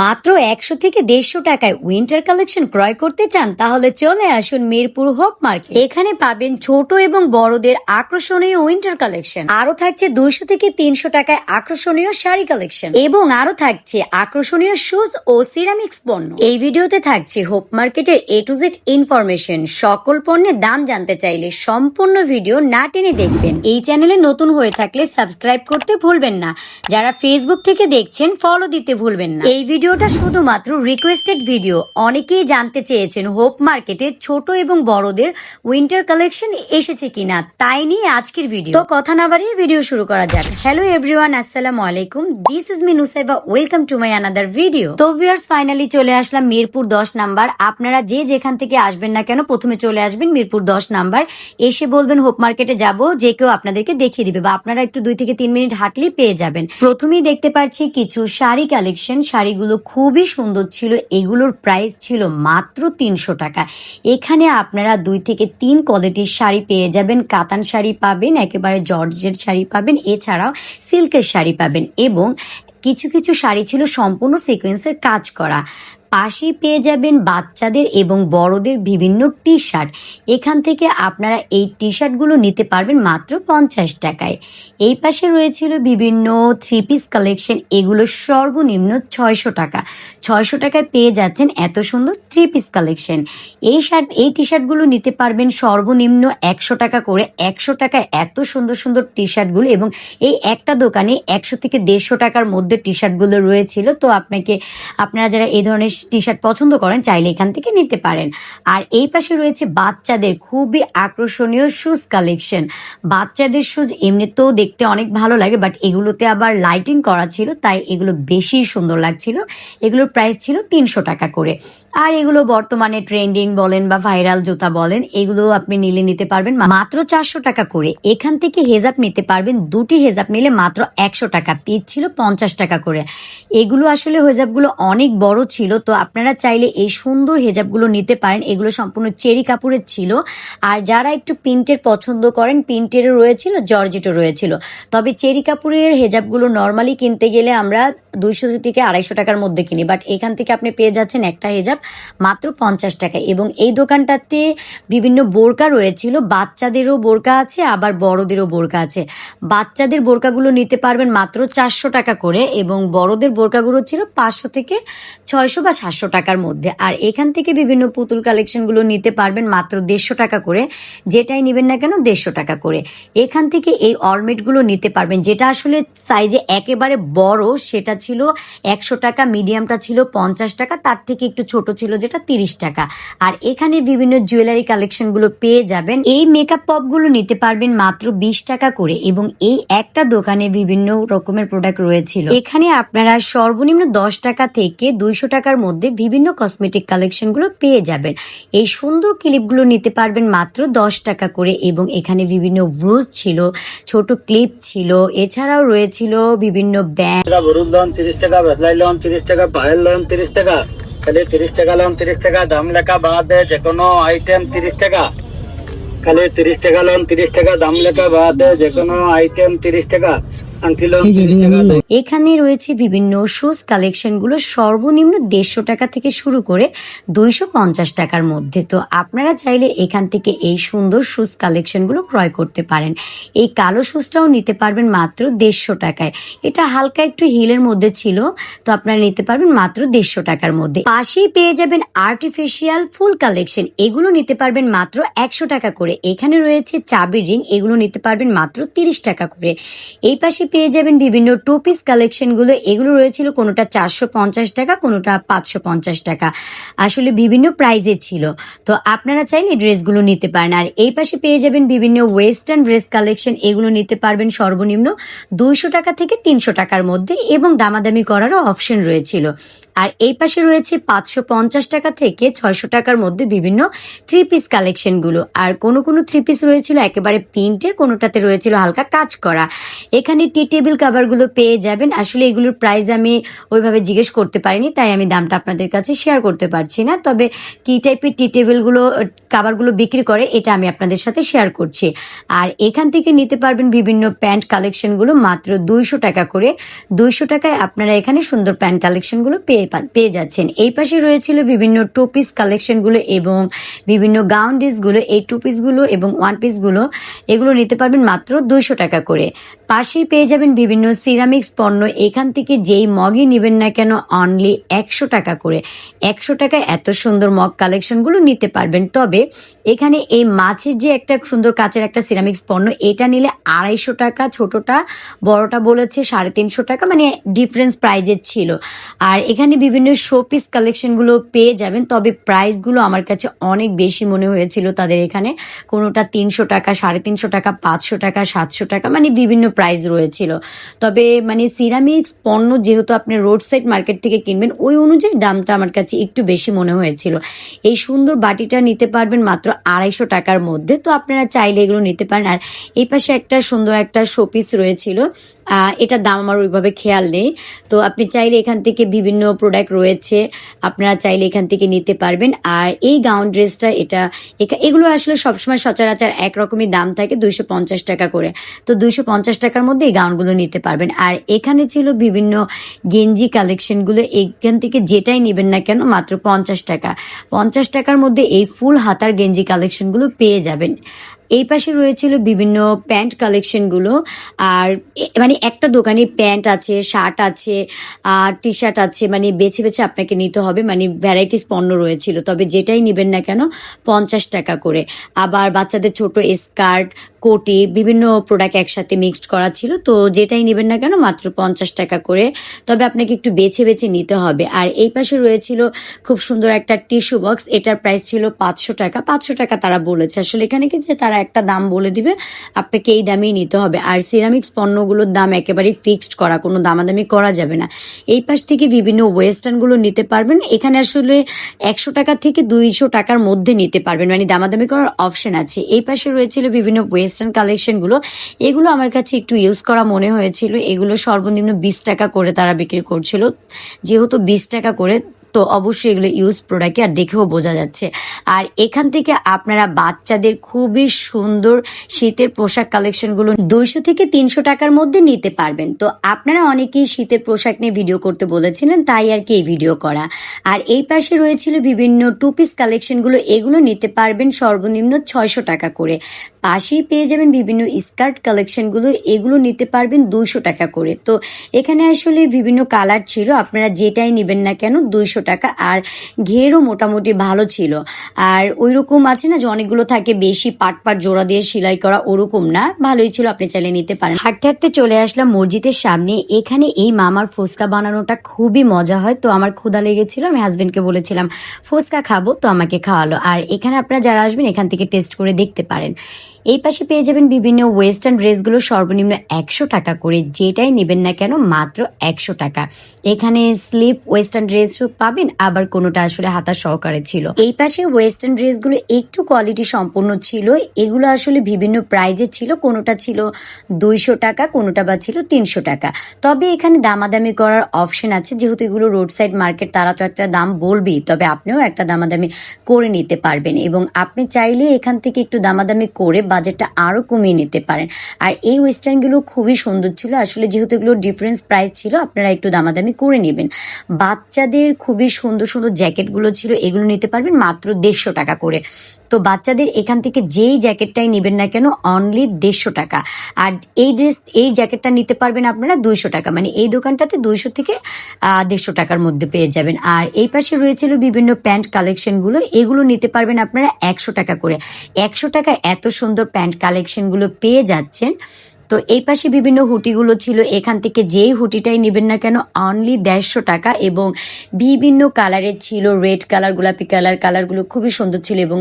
মাত্র একশো থেকে দেড়শো টাকায় উইন্টার কালেকশন ক্রয় করতে চান, তাহলে চলে আসুন মিরপুর হোপ মার্কেট। এখানে পাবেন ছোট এবং বড়দের আকর্ষণীয় উইন্টার কালেকশন আরও থাকছে দুইশো থেকে তিনশো টাকায় আকর্ষণীয় শাড়ি কালেকশন এবং আরও থাকছে আকর্ষণীয় শুজ ও সিরামিক্স পণ্য। এই ভিডিওতে থাকছে হোপ মার্কেটের এ টু জেড ইনফরমেশন সকল পণ্যের দাম জানতে চাইলে সম্পূর্ণ ভিডিও না টেনে দেখবেন। এই চ্যানেলে নতুন হয়ে থাকলে সাবস্ক্রাইব করতে ভুলবেন না। যারা ফেসবুক থেকে দেখছেন ফলো দিতে ভুলবেন না। এই ভিডিওটা শুধুমাত্র রিকোয়েস্টেড ভিডিও অনেকেই জানতে চেয়েছেন হোপ মার্কেটে ছোট এবং বড়দের উইন্টার কালেকশন এসেছে কিনা। তাই নিয়ে আজকের ভিডিও তো কথা না বাড়িয়ে ভিডিও শুরু করা যাক। হ্যালো এভরিওয়ান আসসালামু আলাইকুম। This is me Nusaiba welcome to my another video তো ভিউয়ার্স ফাইনালি চলে আসলাম মিরপুর দশ নাম্বার। আপনারা যে যেখান থেকে আসবেন না কেন, প্রথমে চলে আসবেন মিরপুর দশ নাম্বার। এসে বলবেন হোপ মার্কেটে যাব, যে কেউ আপনাদেরকে দেখিয়ে দিবে বা আপনারা একটু দুই থেকে তিন মিনিট হাঁটলেই পেয়ে যাবেন। প্রথমেই দেখতে পাচ্ছি কিছু শাড়ি কালেকশন শাড়িগুলো খুবই সুন্দর ছিল। এগুলোর প্রাইস ছিল মাত্র তিনশো টাকা। এখানে আপনারা দুই থেকে তিন কোয়ালিটির শাড়ি পেয়ে যাবেন। কাতান শাড়ি পাবেন, একেবারে জর্জের শাড়ি পাবেন, এছাড়াও সিল্কের শাড়ি পাবেন এবং কিছু কিছু শাড়ি ছিল সম্পূর্ণ সিকোয়েন্সের কাজ করা। পাশেই পেয়ে যাবেন বাচ্চাদের এবং বড়দের বিভিন্ন টি শার্ট এখান থেকে আপনারা এই টি শার্টগুলো নিতে পারবেন মাত্র পঞ্চাশ টাকায়। এই পাশে রয়েছিল বিভিন্ন থ্রি পিস কালেকশন এগুলো সর্বনিম্ন ছয়শো টাকা। ছয়শো টাকায় পেয়ে যাচ্ছেন এত সুন্দর থ্রি পিস কালেকশন এই শার্ট, এই টি শার্টগুলো নিতে পারবেন সর্বনিম্ন একশো টাকা করে। একশো টাকায় এত সুন্দর সুন্দর টি শার্টগুলো এবং এই একটা দোকানে একশো থেকে দেড়শো টাকার মধ্যে টি শার্টগুলো রয়েছিল। তো আপনাকে, আপনারা যারা এই ধরনের টি শার্ট পছন্দ করেন, চাইলে এখান থেকে নিতে পারেন। আর এই পাশে রয়েছে বাচ্চাদের খুবই আকর্ষণীয় শুজ কালেকশন বাচ্চাদের শুজ এমনিতেও দেখতে অনেক ভালো লাগে বাট এগুলোতে আবার লাইটিং করা ছিল, তাই এগুলো বেশি সুন্দর লাগছিল। এগুলোর প্রাইস ছিল তিনশো টাকা করে। আর এগুলো বর্তমানে ট্রেন্ডিং বলেন বা ভাইরাল জুতা বলেন, এগুলো আপনি নিলে নিতে পারবেন মাত্র চারশো টাকা করে। এখান থেকে হেজাব নিতে পারবেন, দুটি হেজাব নিলে মাত্র একশো টাকা। পিস ছিল পঞ্চাশ টাকা করে। এগুলো আসলে হেজাবগুলো অনেক বড় ছিল তো আপনারা চাইলে এই সুন্দর হেজাবগুলো নিতে পারেন। এগুলো সম্পূর্ণ চেরি কাপড়ের ছিল। আর যারা একটু প্রিন্টের পছন্দ করেন, প্রিন্টেরও রয়েছিল, জর্জেটও রয়েছিল। তবে চেরি কাপড়ের হেজাবগুলো নর্মালি কিনতে গেলে আমরা দুইশো থেকে আড়াইশো টাকার মধ্যে কিনি। বাট এখান থেকে আপনি পেয়ে যাচ্ছেন একটা হেজাব মাত্র পঞ্চাশ টাকা এবং এই দোকানটাতে বিভিন্ন বোরকা রয়েছিল। বাচ্চাদেরও বোরকা আছে, আবার বড়দেরও বোরকা আছে। বাচ্চাদের বোরকাগুলো নিতে পারবেন মাত্র চারশো টাকা করে। এবং বড়দের বোরকাগুলো ছিল পাঁচশো থেকে ছয়শো বা সাতশো টাকার মধ্যে। আর এখান থেকে বিভিন্ন পুতুল কালেকশনগুলো নিতে পারবেন মাত্র দেড়শো টাকা করে। যেটাই নেবেন না কেন দেড়শো টাকা করে। এখান থেকে এই অলমেটগুলো নিতে পারবেন। যেটা আসলে সাইজে একেবারে বড়, সেটা ছিল একশো টাকা মিডিয়ামটা ছিল পঞ্চাশ টাকা, তার থেকে একটু ছোট ছিল যেটা তিরিশ টাকা। আর এখানে বিভিন্ন জুয়েলারি কালেকশনগুলো পেয়ে যাবেন। এই মেকআপ পপগুলো নিতে পারবেন মাত্র বিশ টাকা করে এবং এই একটা দোকানে বিভিন্ন রকমের প্রোডাক্ট রয়েছিল। এখানে আপনারা সর্বনিম্ন দশ টাকা থেকে দুইশো টাকার মধ্যে বিভিন্ন কসমেটিক কালেকশনগুলো পেয়ে যাবেন। এই সুন্দর ক্লিপগুলো নিতে পারবেন মাত্র দশ টাকা করে এবং এখানে বিভিন্ন ব্রুজ ছিল, ছোট ক্লিপ ছিল, এছাড়াও রয়েছিল বিভিন্ন ব্যান্ড টাকা বরুদ তিরিশ টাকা ভেসলাই লোন তিরিশ টাকা পায়েল লোন তিরিশ টাকা, খালি তিরিশ টাকা লোন তিরিশ টাকা, দাম লেখা বাদে যে কোনো আইটেম তিরিশ টাকা। খালি তিরিশ টাকা লোন তিরিশ টাকা, দাম লেখা বাদে যে কোনো আইটেম তিরিশ টাকা। এখানে রয়েছে বিভিন্ন শুজ কালেকশনগুলো সর্বনিম্ন দেড়শো টাকা থেকে শুরু করে দুইশো পঞ্চাশ টাকার মধ্যে। তো আপনারা চাইলে এখান থেকে এই সুন্দর শুজ কালেকশনগুলো ক্রয় করতে পারেন। এই কালো শুজটাও নিতে পারবেন মাত্র দেড়শো টাকায়। এটা হালকা একটু হিলের মধ্যে ছিল তো আপনারা নিতে পারবেন মাত্র দেড়শো টাকার মধ্যে। পাশেই পেয়ে যাবেন আর্টিফিশিয়াল ফুল কালেকশন এগুলো নিতে পারবেন মাত্র একশো টাকা করে। এখানে রয়েছে চাবির রিং এগুলো নিতে পারবেন মাত্র তিরিশ টাকা করে। এই পাশে পেয়ে যাবেন বিভিন্ন টু পিস কালেকশনগুলো এগুলো রয়েছিল কোনোটা চারশো পঞ্চাশ টাকা, কোনোটা পাঁচশো পঞ্চাশ টাকা। আসলে বিভিন্ন প্রাইজের ছিল। তো আপনারা চাইলে ড্রেসগুলো নিতে পারেন। আর এই পাশে পেয়ে যাবেন বিভিন্ন ওয়েস্টার্ন ড্রেস কালেকশন এগুলো নিতে পারবেন সর্বনিম্ন দুইশো টাকা থেকে তিনশো টাকার মধ্যে এবং দামাদামি করারও অপশন রয়েছিল। আর এই পাশে রয়েছে পাঁচশো পঞ্চাশ টাকা থেকে ছয়শো টাকার মধ্যে বিভিন্ন থ্রি পিস কালেকশনগুলো আর কোনো কোনো থ্রি পিস রয়েছিল, একেবারে প্রিন্টের, কোনোটাতে রয়েছিল হালকা কাজ করা। এখানে টি টেবিল কাভারগুলো পেয়ে যাবেন। আসলে এগুলোর প্রাইস আমি ওইভাবে জিজ্ঞেস করতে পারিনি, তাই আমি দামটা আপনাদের কাছে শেয়ার করতে পারছি না। তবে কি টাইপের টি টেবিলগুলো কাভারগুলো বিক্রি করে, এটা আমি আপনাদের সাথে শেয়ার করছি। আর এখান থেকে নিতে পারবেন বিভিন্ন প্যান্ট কালেকশনগুলো মাত্র দুইশো টাকা করে। দুইশো টাকায় আপনারা এখানে সুন্দর প্যান্ট কালেকশনগুলো পেয়ে পেয়ে যাচ্ছেন। এই পাশে রয়েছিল বিভিন্ন টু পিস কালেকশনগুলো এবং বিভিন্ন গাউনগুলো। এই টু পিসগুলো এবং ওয়ান পিসগুলো এগুলো নিতে পারবেন মাত্র দুইশো টাকা করে। পাশেই পেয়ে যাবেন বিভিন্ন সিরামিক্স পণ্য। এখান থেকে যেই মগই নেবেন না কেন অনলি একশো টাকা করে। একশো টাকায় এত সুন্দর মগ কালেকশনগুলো নিতে পারবেন। তবে এখানে এই মাছের যে একটা সুন্দর কাচের একটা সিরামিক্স পণ্য, এটা নিলে আড়াইশো টাকা, ছোটটা, বড়টা বলেছে সাড়ে তিনশো টাকা মানে ডিফারেন্স প্রাইজের ছিল। আর এখানে বিভিন্ন শোপিস কালেকশনগুলো পেয়ে যাবেন, তবে প্রাইসগুলো আমার কাছে অনেক বেশি মনে হয়েছিল তাদের এখানে। কোনোটা তিনশো টাকা, সাড়ে তিনশো টাকা, পাঁচশো টাকা, সাতশো টাকা মানে বিভিন্ন প্রাইস রয়েছিল। তবে মানে সিরামিক্স পণ্য যেহেতু আপনি রোড সাইড মার্কেট থেকে কিনবেন, ওই অনুযায়ী দামটা আমার কাছে একটু বেশি মনে হয়েছিল। এই সুন্দর বাটিটা নিতে পারবেন মাত্র আড়াইশো টাকার মধ্যে, তো আপনারা চাইলে এগুলো নিতে পারেন। আর এই পাশে একটা সুন্দর একটা শোপিস রয়েছিল এটার দাম আমার ওইভাবে খেয়াল নেই। তো আপনি চাইলে এখান থেকে বিভিন্ন প্রোডাক্ট রয়েছে, আপনারা চাইলে এখান থেকে নিতে পারবেন। আর এই গাউন ড্রেসটা এটা এগুলো আসলে সবসময় সচরাচর একরকমই দাম থাকে, দুইশো পঞ্চাশ টাকা করে। তো দুইশো পঞ্চাশ টাকার মধ্যে এই গাউনগুলো নিতে পারবেন। আর এখানে ছিল বিভিন্ন গেঞ্জি কালেকশনগুলো এখান থেকে যেটাই নেবেন না কেন, মাত্র পঞ্চাশ টাকা। পঞ্চাশ টাকার মধ্যে এই ফুল হাতার গেঞ্জি কালেকশনগুলো পেয়ে যাবেন। এই পাশে রয়েছিল বিভিন্ন প্যান্ট কালেকশনগুলো আর মানে একটা দোকানে প্যান্ট আছে, শার্ট আছে, আর টি শার্ট আছে মানে বেছে বেছে আপনাকে নিতে হবে। মানে ভ্যারাইটিস পণ্য রয়েছিল, তবে যেটাই নেবেন না কেন, পঞ্চাশ টাকা করে। আবার বাচ্চাদের ছোট স্কার্ট কোটি বিভিন্ন প্রোডাক্ট একসাথে মিক্সড করা ছিল, তো যেটাই নেবেন না কেন মাত্র পঞ্চাশ টাকা করে। তবে আপনাকে একটু বেছে বেছে নিতে হবে। আর এই পাশে রয়েছিল খুব সুন্দর একটা টিস্যু বক্স এটার প্রাইস ছিল পাঁচশো টাকা। পাঁচশো টাকা তারা বলেছে। আসলে এখানে কি যে তারা একটা দাম বলে দিবে, আপনাকে এই দামেই নিতে হবে। আর সিরামিক্স পণ্যগুলোর দাম একেবারেই ফিক্সড করা, কোনো দামাদামি করা যাবে না। এই পাশ থেকে বিভিন্ন ওয়েস্টার্নগুলো নিতে পারবেন। এখানে আসলে একশো টাকা থেকে দুইশো টাকার মধ্যে নিতে পারবেন। মানে দামাদামি করার অপশন আছে। এই পাশে রয়েছিল বিভিন্ন ওয়েস্টার্ন কালেকশনগুলো এগুলো আমার কাছে একটু ইউজ করা মনে হয়েছিল। এগুলো সর্বনিম্ন বিশ টাকা করে তারা বিক্রি করছিল। যেহেতু বিশ টাকা করে, তো অবশ্যই এগুলো ইউজ প্রোডাক্ট আর দেখেও বোঝা যাচ্ছে। আর এখান থেকে আপনারা বাচ্চাদের খুবই সুন্দর শীতের পোশাক কালেকশনগুলো দুইশো থেকে তিনশো টাকার মধ্যে নিতে পারবেন। তো আপনারা অনেকেই শীতের পোশাক নিয়ে ভিডিও করতে বলেছিলেন, তাই আর কি এই ভিডিও করা। আর এই পাশে রয়েছিল বিভিন্ন টু পিস কালেকশনগুলো এগুলো নিতে পারবেন সর্বনিম্ন ছয়শো টাকা করে। পাশেই পেয়ে যাবেন বিভিন্ন স্কার্ট কালেকশনগুলো। এগুলো নিতে পারবেন দুইশো টাকা করে। তো এখানে আসলে বিভিন্ন কালার ছিল। আপনারা যেটাই নেবেন না কেন দুইশো টাকা। আর ঘেরও মোটামুটি ভালো ছিল। আর ওই রকম আছে না যে অনেকগুলো থাকে, বেশি পাট পাট জোড়া দিয়ে সেলাই করা ওরকম না। ভালোই ছিল, আপনি চাইলে নিতে পারেন। হাঁটতে হাঁটতে চলে আসলাম মসজিদের সামনে। এখানে এই মামার ফুচকা বানানোটা খুবই মজা হয়। তো আমার ক্ষুধা লেগেছিল, আমি হাজবেন্ডকে বলেছিলাম ফুচকা খাব, তো আমাকে খাওয়ালো। আর এখানে আপনারা যারা আসবেন, এখান থেকে টেস্ট করে দেখতে পারেন। এই পাশে পেয়ে যাবেন বিভিন্ন ওয়েস্টার্ন ড্রেসগুলো, সর্বনিম্ন একশো টাকা করে। যেটাই নেবেন না কেন, মাত্র একশো টাকা। এখানে স্লিপ ওয়েস্টার্ন ড্রেসও পাবেন, আবার কোনোটা আসলে হাতা সহকারে ছিল। এই পাশে ওয়েস্টার্ন ড্রেসগুলো একটু কোয়ালিটি সম্পূর্ণ ছিল। এগুলো আসলে বিভিন্ন প্রাইজে ছিল, কোনোটা ছিল দুইশো টাকা, কোনোটা বা ছিল তিনশো টাকা। তবে এখানে দামাদামি করার অপশন আছে। যেহেতু এগুলো রোড সাইড মার্কেট তারা তো একটা দাম বলবেই, তবে আপনিও একটা দামাদামি করে নিতে পারবেন। এবং আপনি চাইলে এখান থেকে একটু দামাদামি করে বাজেটটা আরও কমিয়ে নিতে পারেন। আর এই ওয়েস্টার্নগুলো খুবই সুন্দর ছিল। আসলে যেহেতু এগুলো ডিফারেন্স প্রাইস ছিল, আপনারা একটু দামাদামি করে নেবেন। বাচ্চাদের খুবই সুন্দর সুন্দর জ্যাকেটগুলো ছিল, এগুলো নিতে পারবেন মাত্র দেড়শো টাকা করে। তো বাচ্চাদের এখান থেকে যেই জ্যাকেটটাই নেবেন না কেন অনলি দেড়শো টাকা। আর এই ড্রেস এই জ্যাকেটটা নিতে পারবেন আপনারা দুইশো টাকা। মানে এই দোকানটাতে দুইশো থেকে দেড়শো টাকার মধ্যে পেয়ে যাবেন। আর এই পাশে রয়েছিল বিভিন্ন প্যান্ট কালেকশনগুলো। এগুলো নিতে পারবেন আপনারা একশো টাকা করে। একশো টাকা এত সুন্দর প্যান্ট কালেকশনগুলো পেয়ে যাচ্ছেন। তো এই পাশে বিভিন্ন হুটিগুলো ছিল। এখান থেকে যেই হুটিটাই নেবেন না কেন অনলি দেড়শো টাকা এবং বিভিন্ন কালারের ছিল। রেড কালার, গোলাপি কালার, কালারগুলো খুবই সুন্দর ছিল এবং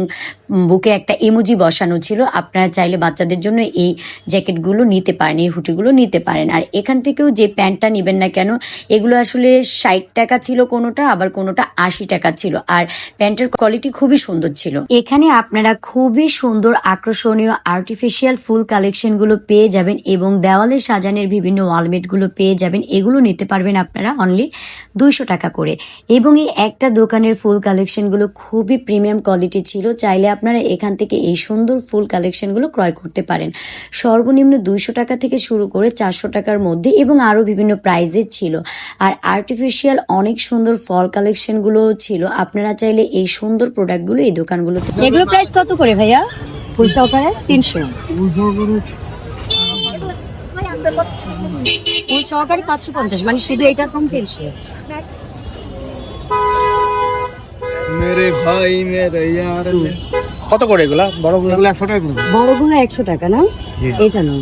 বুকে একটা ইমোজি বসানো ছিল। আপনারা চাইলে বাচ্চাদের জন্য এই জ্যাকেটগুলো নিতে পারেন, এই হুটিগুলো নিতে পারেন। আর এখান থেকেও যে প্যান্টটা নেবেন না কেন, এগুলো আসলে ষাট টাকা ছিল কোনোটা, আবার কোনোটা আশি টাকা ছিল। আর প্যান্টের কোয়ালিটি খুবই সুন্দর ছিল। এখানে আপনারা খুবই সুন্দর আকর্ষণীয় আর্টিফিশিয়াল ফুল কালেকশনগুলো পেয়ে যাবেন। যাবেন এবং দেওয়ালে সাজানোর বিভিন্ন ওয়ালমেটগুলো পেয়ে যাবেন। এগুলো নিতে পারবেন আপনারা অনলি দুইশো টাকা করে। এবং এই একটা দোকানের ফুল কালেকশনগুলো খুবই প্রিমিয়াম কোয়ালিটি ছিল। চাইলে আপনারা এখান থেকে এই সুন্দর ফুল কালেকশনগুলো ক্রয় করতে পারেন। সর্বনিম্ন দুইশো টাকা থেকে শুরু করে চারশো টাকার মধ্যে এবং আরও বিভিন্ন প্রাইজের ছিল। আর আর্টিফিশিয়াল অনেক সুন্দর ফল কালেকশনগুলো ছিল। আপনারা চাইলে এই সুন্দর প্রোডাক্টগুলো এই দোকানগুলো এগুলো প্রাইস কত করে ভাইয়া? ফুল সহকারে তিনশো। ফুল সহকারে পাঁচশো পঞ্চাশ মানে শুধু এটা কম তিনশো মেরে ভাই মেরে ইয়ার। কত করে এগুলা? বড় এগুলো একশো টাকা করে। বড়গুলো একশো টাকা না? এটা না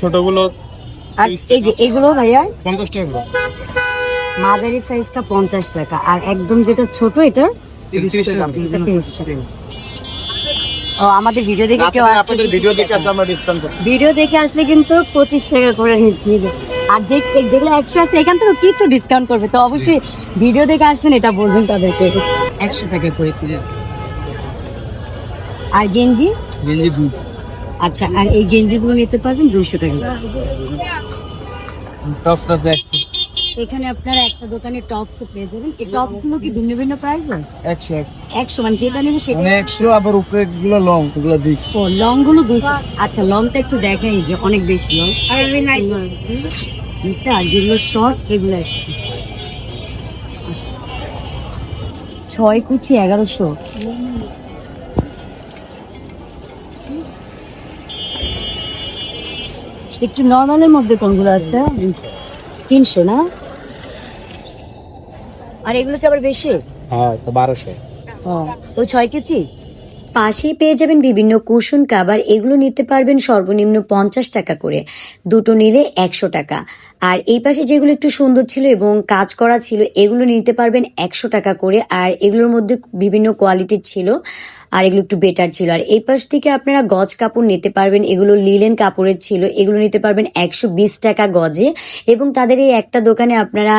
ছোটগুলো আর এই যে এগুলো ভাইয়া পঞ্চাশ টাকা মাদারি সাইজটা পঞ্চাশ টাকা আর একদম যেটা ছোট এটা তিরিশ টাকা। তিরিশ টাকা। আমাদের ভিডিও দেখে কেউ আপনাদের- আসলে ভিডিও দেখে আজকে আমরা ডিসকাউন্ট ভিডিও দেখে আসলে কিন্তু পঁচিশ টাকা করে নিবে আর যে যেগুলো একশো আছে এখান থেকে কিছু ডিসকাউন্ট করবে। তো অবশ্যই ভিডিও দেখে আসছেন এটা বলবেন তাদেরকে। একশো টাকা করে কিলো আর গেঞ্জি? গেঞ্জি জিন্স। আচ্ছা আর এই গেঞ্জিগুলো নিতে পারবেন দুশো টাকা। টপটা দেখছি। এখানে আপনারা একটা দোকানে টপস পেয়ে যাবেন। এই টপসগুলো কি ভিন্ন ভিন্ন প্রাইস একশো এক। একশো মানে যেটা নেবে সেটা মানে একশো আবার উপরে গুলো লং ওগুলো দুইশো। ও লংগুলো দুশো আচ্ছা লংটা একটু দেখাই যে অনেক বেশি লং। এটা যেগুলো শর্ট এগুলো একশো। ছয় কুচি এগারোশো। একটু নর্মালের মধ্যে কোনগুলো আছে? তিনশো না? আর এগুলো তো আবার বেশি? হ্যাঁ তো বারোশো। ও ছয় কেজি? পাশেই পেয়ে যাবেন বিভিন্ন কুশন কাবার এগুলো নিতে পারবেন সর্বনিম্ন পঞ্চাশ টাকা করে। দুটো নিলে একশো টাকা। আর এই পাশে যেগুলো একটু সুন্দর ছিল এবং কাজ করা ছিল, এগুলো নিতে পারবেন একশো টাকা করে। আর এগুলোর মধ্যে বিভিন্ন কোয়ালিটির ছিল, আর এগুলো একটু বেটার ছিল। আর এই পাশ থেকে আপনারা গজ কাপড় নিতে পারবেন, এগুলো লিলেন কাপড়ের ছিল, এগুলো নিতে পারবেন একশো বিশ টাকা গজে। এবং তাদের এই একটা দোকানে আপনারা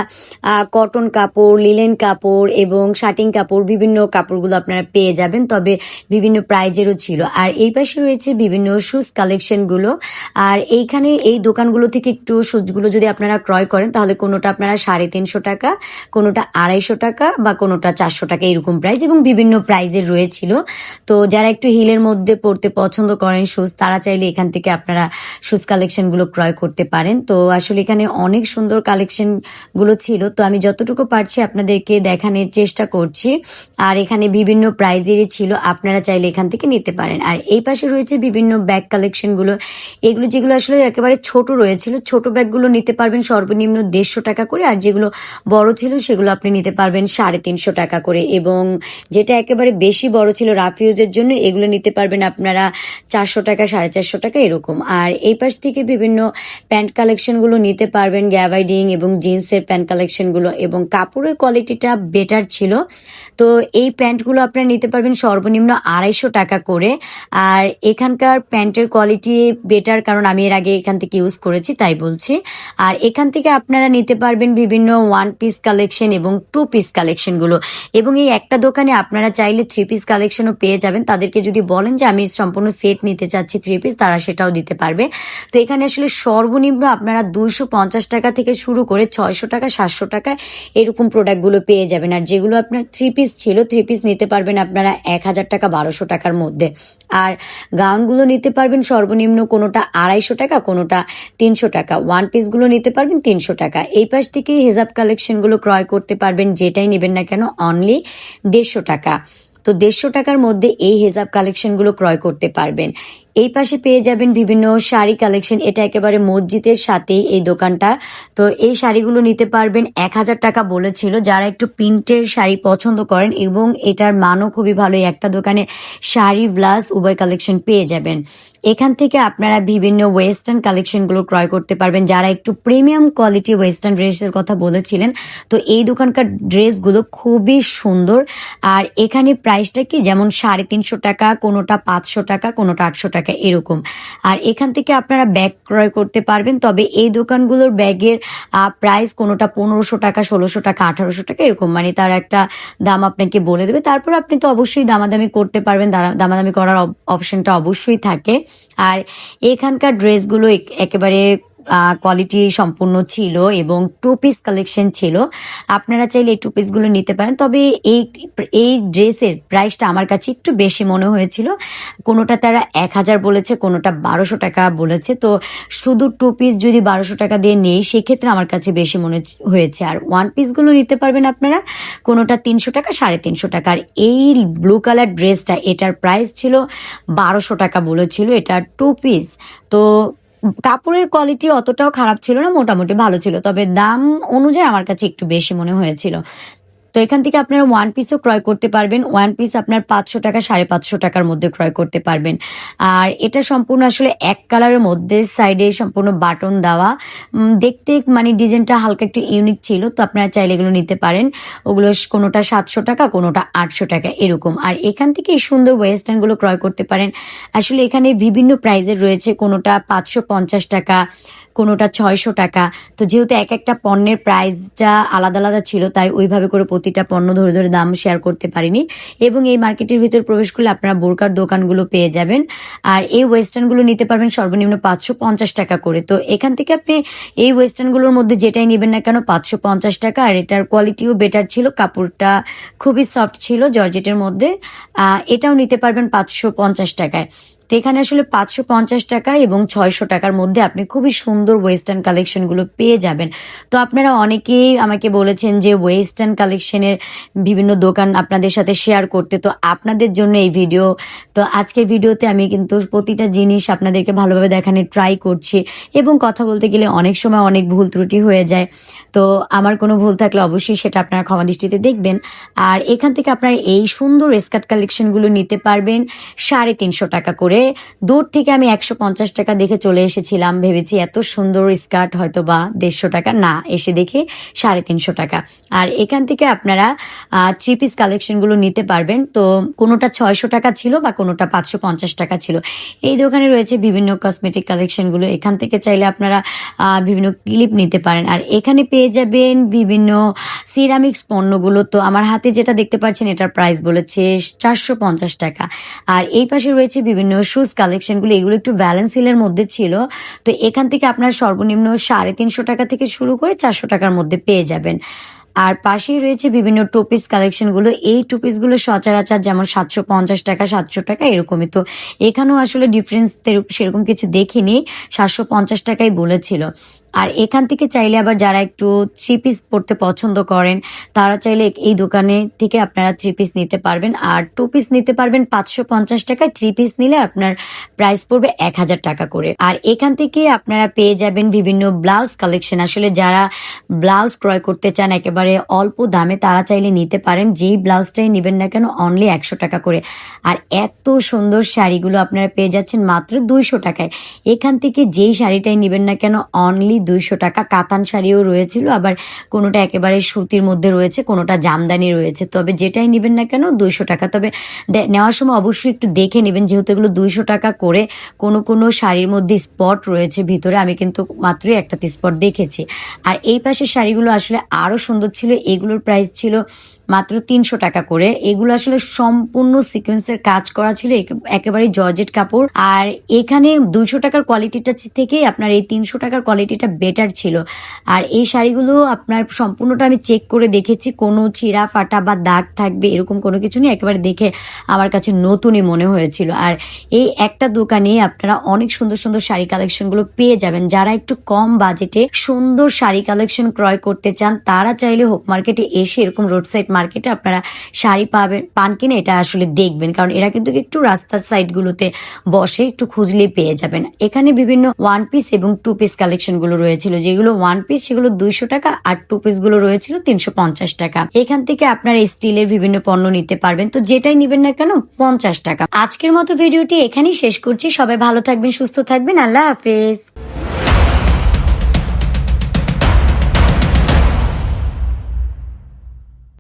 কটন কাপড় লিলেন কাপড় এবং শার্টিং কাপড় বিভিন্ন কাপড়গুলো আপনারা পেয়ে যাবেন, তবে বিভিন্ন প্রাইজেরও ছিল। আর এই পাশে রয়েছে বিভিন্ন শুজ কালেকশনগুলো আর এইখানে এই দোকানগুলো থেকে একটু শুজগুলো যদি আপনারা ক্রয় করেন, তাহলে কোনোটা আপনারা সাড়ে তিনশো টাকা, কোনোটা আড়াইশো টাকা বা কোনোটা চারশো টাকা এরকম প্রাইস এবং বিভিন্ন প্রাইজের রয়েছিল। তো যারা একটু হিলের মধ্যে পড়তে পছন্দ করেন শুজ তারা চাইলে এখান থেকে আপনারা শুজ কালেকশনগুলো ক্রয় করতে পারেন। তো আসলে এখানে অনেক সুন্দর কালেকশনগুলো ছিল। তো আমি যতটুকু পারছি আপনাদেরকে দেখানোর চেষ্টা করছি। আর এখানে বিভিন্ন প্রাইজেরই ছিল, আপনারা চাইলে এখান থেকে নিতে পারেন। আর এই পাশে রয়েছে বিভিন্ন ব্যাগ কালেকশনগুলো এগুলো যেগুলো আসলে একেবারে ছোট রয়েছিল, ছোট ব্যাগগুলো নিতে পারবেন সর্বনিম্ন দেড়শো টাকা করে, আর যেগুলো বড় ছিল সেগুলো আপনি নিতে পারবেন সাড়ে তিনশো টাকা করে। এবং যেটা একেবারে বেশি বড় ছিল রাফিউজের জন্য, এগুলো নিতে পারবেন আপনারা চারশো টাকা, সাড়ে চারশো টাকা, এরকম। আর এই পাশ থেকে বিভিন্ন প্যান্ট কালেকশনগুলো নিতে পারবেন গ্যাভাইডিং এবং জিন্সের প্যান্ট কালেকশনগুলো। এবং কাপড়ের কোয়ালিটিটা বেটার ছিল। তো এই প্যান্টগুলো আপনারা নিতে পারবেন সর্বনিম্ন আড়াইশো টাকা করে। আর এখানকার প্যান্টের কোয়ালিটি বেটার, কারণ আমি এর আগে এখান থেকে ইউজ করেছি, তাই বলছি। আর এখান থেকে আপনারা নিতে পারবেন বিভিন্ন ওয়ান পিস কালেকশন এবং টু পিস কালেকশনগুলো এবং এই একটা দোকানে আপনারা চাইলে থ্রি পিস কালেকশনও পেয়ে যাবেন। তাদেরকে যদি বলেন যে, আমি সম্পূর্ণ সেট নিতে চাচ্ছি থ্রি পিস তারা সেটাও দিতে পারবে। তো এখানে আসলে সর্বনিম্ন আপনারা দুইশো পঞ্চাশ টাকা থেকে শুরু করে ছয়শো টাকা, সাতশো টাকা এরকম প্রোডাক্টগুলো পেয়ে যাবেন। আর যেগুলো আপনার থ্রি পিস ছিল থ্রি পিস নিতে পারবেন আপনারা এক হাজার টাকা, বারোশো টাকার মধ্যে। আর গাউনগুলো নিতে পারবেন সর্বনিম্ন কোনোটা আড়াইশো টাকা, কোনোটা তিনশো টাকা। ওয়ান পিসগুলো নিতে পারবেন তিনশো টাকা। এই পাশ থেকে হেজাব কালেকশনগুলো ক্রয় করতে পারবেন, যেটাই নেবেন না কেন অনলি দেড়শো টাকা। তো দেড়শো টাকার মধ্যে এই হেজাব কালেকশনগুলো ক্রয় করতে পারবেন। এই পাশে পেয়ে যাবেন বিভিন্ন শাড়ি কালেকশন। এটা একেবারে মসজিদের সাথেই এই দোকানটা। তো এই শাড়িগুলো নিতে পারবেন এক হাজার টাকা বলেছিল। যারা একটু প্রিন্টের শাড়ি পছন্দ করেন এবং এটার মানও খুবই ভালো একটা দোকানে শাড়ি, ব্লাউজ উভয় কালেকশন পেয়ে যাবেন। এখান থেকে আপনারা বিভিন্ন ওয়েস্টার্ন কালেকশনগুলো ক্রয় করতে পারবেন। যারা একটু প্রিমিয়াম কোয়ালিটি ওয়েস্টার্ন ড্রেসের কথা বলেছিলেন, তো এই দোকানকার ড্রেসগুলো খুবই সুন্দর। আর এখানে প্রাইসটা কি? যেমন সাড়ে তিনশো টাকা, কোনোটা পাঁচশো টাকা, কোনোটা আটশো টাকা। টাকা এরকম। আর এখান থেকে আপনারা ব্যাগ ক্রয় করতে পারবেন, তবে এই দোকানগুলোর ব্যাগের প্রাইস কোনোটা পনেরোশো টাকা, ষোলোশো টাকা, আঠারোশো টাকা এরকম। মানে তার একটা দাম আপনাকে বলে দেবে। তারপর আপনি তো অবশ্যই দামাদামি করতে পারবেন। দামাদামি করার অপশনটা অবশ্যই থাকে। আর এখানকার ড্রেসগুলো এক- একেবারে কোয়ালিটি সম্পূর্ণ ছিল এবং টু পিস কালেকশন ছিল। আপনারা চাইলে এই টু পিসগুলো নিতে পারেন। তবে এই এই ড্রেসের প্রাইসটা আমার কাছে একটু বেশি মনে হয়েছিল। কোনোটা তারা এক হাজার বলেছে, কোনোটা বারোশো টাকা বলেছে। তো শুধু টু পিস যদি বারোশো টাকা দিয়ে নেই, সেক্ষেত্রে আমার কাছে বেশি মনে হয়েছে। আর ওয়ান পিসগুলো নিতে পারবেন আপনারা, কোনোটা তিনশো টাকা, সাড়ে তিনশো টাকা। আর এই ব্লু কালার ড্রেসটা এটার প্রাইস ছিল বারোশো টাকা বলেছিল, এটা টু পিস তো কাপড়ের কোয়ালিটি অতটাও খারাপ ছিল না, মোটামুটি ভালো ছিল। তবে দাম অনুযায়ী আমার কাছে একটু বেশি মনে হয়েছিল। তো এখান থেকে আপনারা ওয়ান পিসও ক্রয় করতে পারবেন। ওয়ান পিস আপনার পাঁচশো টাকা, সাড়ে পাঁচশো টাকার মধ্যে ক্রয় করতে পারবেন। আর এটা সম্পূর্ণ আসলে এক কালারের মধ্যে সাইডে সম্পূর্ণ বাটন দেওয়া। দেখতে মানে ডিজাইনটা হালকা একটু ইউনিক ছিল, তো আপনারা চাইলে এগুলো নিতে পারেন। ওগুলো কোনোটা সাতশো টাকা, কোনোটা আটশো টাকা, এরকম। আর এখান থেকে সুন্দর ওয়েস্টার্নগুলো ক্রয় করতে পারেন। আসলে এখানে বিভিন্ন প্রাইজের রয়েছে, কোনোটা পাঁচশো পঞ্চাশ টাকা, কোনোটা ছয়শো টাকা। তো যেহেতু এক একটা পণ্যের প্রাইসটা আলাদা আলাদা ছিল, তাই ওইভাবে করে প্রতিটা পণ্য ধরে ধরে দাম শেয়ার করতে পারিনি। এবং এই মার্কেটের ভিতর প্রবেশ করলে আপনারা বোরকার দোকানগুলো পেয়ে যাবেন। আর এই ওয়েস্টার্নগুলো নিতে পারবেন সর্বনিম্ন পাঁচশো পঞ্চাশ টাকা করে। তো এখান থেকে আপনি এই ওয়েস্টার্নগুলোর মধ্যে যেটাই নেবেন না কেন পাঁচশো পঞ্চাশ টাকা। আর এটার কোয়ালিটিও বেটার ছিল, কাপড়টা খুবই সফট ছিল, জর্জেটের মধ্যে। এটাও নিতে পারবেন পাঁচশো পঞ্চাশ টাকায়। তো এখানে আসলে পাঁচশো পঞ্চাশ টাকা এবং ছয়শো টাকার মধ্যে আপনি খুবই সুন্দর ওয়েস্টার্ন কালেকশনগুলো পেয়ে যাবেন। তো আপনারা অনেকেই আমাকে বলেছেন যে ওয়েস্টার্ন কালেকশনের বিভিন্ন দোকান আপনাদের সাথে শেয়ার করতে। তো আপনাদের জন্য এই ভিডিও তো আজকের ভিডিওতে আমি কিন্তু প্রতিটা জিনিস আপনাদেরকে ভালোভাবে দেখানোর ট্রাই করছি এবং কথা বলতে গেলে অনেক সময় অনেক ভুল ত্রুটি হয়ে যায়। তো আমার কোনো ভুল থাকলে অবশ্যই সেটা আপনারা ক্ষমা দৃষ্টিতে দেখবেন। আর এখান থেকে আপনারা এই সুন্দর স্কার্ট কালেকশনগুলো নিতে পারবেন সাড়ে তিনশো টাকা করে। দূর থেকে আমি একশো পঞ্চাশ টাকা দেখে চলে এসেছিলাম। ভেবেছি এত সুন্দর স্কার্ট হয়তো বা দেড়শো টাকা। না, এসে দেখে সাড়ে তিনশো টাকা। আর এখান থেকে আপনারা থ্রি পিস কালেকশনগুলো নিতে পারবেন। তো কোনোটা ছয়শো টাকা ছিল বা কোনোটা পাঁচশো পঞ্চাশ টাকা ছিল। এই দোকানে রয়েছে বিভিন্ন কসমেটিক কালেকশনগুলো এখান থেকে চাইলে আপনারা বিভিন্ন ক্লিপ নিতে পারেন। আর এখানে পেয়ে যাবেন বিভিন্ন সিরামিক্স পণ্যগুলো। তো আমার হাতে যেটা দেখতে পাচ্ছেন, এটার প্রাইস বলেছে চারশো পঞ্চাশ টাকা। আর এই পাশে রয়েছে বিভিন্ন শুজ কালেকশনগুলো এগুলো একটু ব্যালেন্স হিলের মধ্যে ছিল। তো এখান থেকে আপনার সর্বনিম্ন সাড়ে তিনশো টাকা থেকে শুরু করে চারশো টাকার মধ্যে পেয়ে যাবেন। আর পাশেই রয়েছে বিভিন্ন টুপিস কালেকশনগুলো এই টুপিসগুলো সচরাচর যেমন সাতশো পঞ্চাশ টাকা, সাতশো টাকা, এরকমই। তো এখানেও আসলে ডিফারেন্স সেরকম কিছু দেখিনি। সাতশো পঞ্চাশ টাকাই বলেছিল। আর এখান থেকে চাইলে আবার যারা একটু থ্রি পিস পড়তে পছন্দ করেন, তারা চাইলে এই দোকানে থেকে আপনারা থ্রি পিস নিতে পারবেন। আর টু পিস নিতে পারবেন পাঁচশো পঞ্চাশ টাকায়। থ্রি পিস নিলে আপনার প্রাইস পড়বে এক হাজার টাকা করে। আর এখান থেকে আপনারা পেয়ে যাবেন বিভিন্ন ব্লাউজ কালেকশন আসলে যারা ব্লাউজ ক্রয় করতে চান একেবারে অল্প দামে, তারা চাইলে নিতে পারেন। যেই ব্লাউজটাই নেবেন না কেন অনলি একশো টাকা করে। আর এত সুন্দর শাড়িগুলো আপনারা পেয়ে যাচ্ছেন মাত্র দুইশো টাকায়। এখান থেকে যেই শাড়িটাই নেবেন না কেন অনলি দুইশো টাকা কাতান শাড়িও রয়েছিল, আবার কোনোটা একেবারে সুতির মধ্যে রয়েছে, কোনোটা জামদানি রয়েছে। তবে যেটাই নেবেন না কেন, দুইশো টাকা। তবে নেওয়ার সময় অবশ্যই একটু দেখে নেবেন, যেহেতু এগুলো দুইশো টাকা করে কোনো কোনো শাড়ির মধ্যে স্পট রয়েছে ভিতরে, আমি কিন্তু মাত্রই একটা স্পট দেখেছি। আর এই পাশের শাড়িগুলো আসলে আরও সুন্দর ছিল, এগুলোর প্রাইস ছিল মাত্র তিনশো টাকা করে। এগুলো আসলে সম্পূর্ণ সিকোয়েন্সের কাজ করা ছিল একেবারে জর্জেট কাপড়। আর এখানে দুইশো টাকার কোয়ালিটিটা থেকে আপনার এই তিনশো টাকার কোয়ালিটিটা বেটার ছিল। আর এই শাড়িগুলো আপনার সম্পূর্ণটা আমি চেক করে দেখেছি। কোনো ছিঁড়া ফাটা বা দাগ থাকবে এরকম কোনো কিছু নেই, একেবারে দেখে আমার কাছে নতুনই মনে হয়েছিল। আর এই একটা দোকানে আপনারা অনেক সুন্দর সুন্দর শাড়ি কালেকশনগুলো পেয়ে যাবেন। যারা একটু কম বাজেটে সুন্দর শাড়ি কালেকশন ক্রয় করতে চান, তারা চাইলে হোপ মার্কেটে এসে এরকম রোড সাইড মার্কেটে আপনারা শাড়ি পাবেন, পান কিনে এটা আসলে দেখবেন। কারণ এরা কিন্তু একটু রাস্তার সাইডগুলোতে বসে একটু খুঁজলেই পেয়ে যাবেন। এখানে বিভিন্ন ওয়ান পিস এবং টু পিস কালেকশনগুলো রয়েছিল। যেগুলো ওয়ান পিস সেগুলো দুইশো টাকা আর টু পিসগুলো রয়েছিল তিনশো পঞ্চাশ টাকা। এখান থেকে আপনারা স্টিলের বিভিন্ন পণ্য নিতে পারবেন। তো যেটাই নেবেন না কেন, পঞ্চাশ টাকা। আজকের মতো ভিডিওটি এখানেই শেষ করছি। সবাই ভালো থাকবেন, সুস্থ থাকবেন। আল্লাহ হাফেজ।